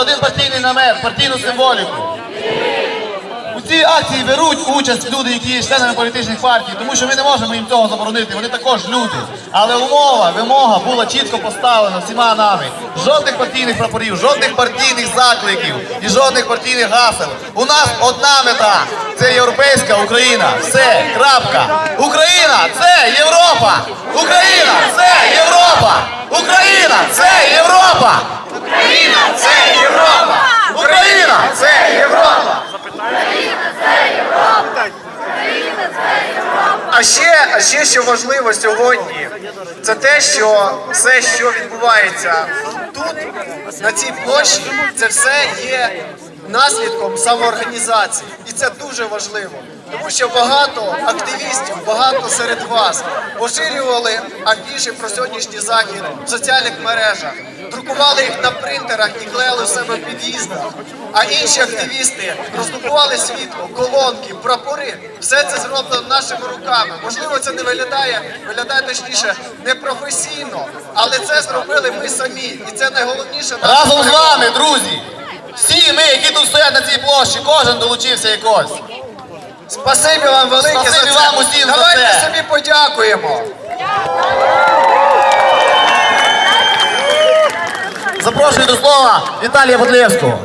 один партійний намет, партійну символіку. У цій акції беруть участь люди, які є членами політичних партій, тому що ми не можемо їм цього заборонити. Вони також люди. Але умова, вимога була чітко поставлена всіма нами. Жодних партійних прапорів, жодних партійних закликів і жодних партійних гасел. У нас одна мета це європейська Україна. Все, крапка. Україна це Європа! Україна це Європа! Україна це Європа! Україна це Європа! Україна це Європа! А ще, а ще що важливо сьогодні, це те, що все, що відбувається тут, на цій площі, це все є наслідком самоорганізації. І це дуже важливо. Тому що багато активістів, багато серед вас поширювали афіші про сьогоднішній захід в соціальних мережах, друкували їх на принтерах і клеїли у себе в під'їздах. А інші активісти роздукували світло, колонки, прапори. Все це зроблено нашими руками. Можливо, це не виглядає, виглядає точніше непрофесійно, але це зробили ми самі. І це найголовніше Разом з вами, друзі! Всі ми, які тут стоять на цій площі, кожен долучився якось. Спасибі вам велике Спасибі за це. вам усім за Давайте це. собі подякуємо. Запрошую до слова Віталія Бодлевського.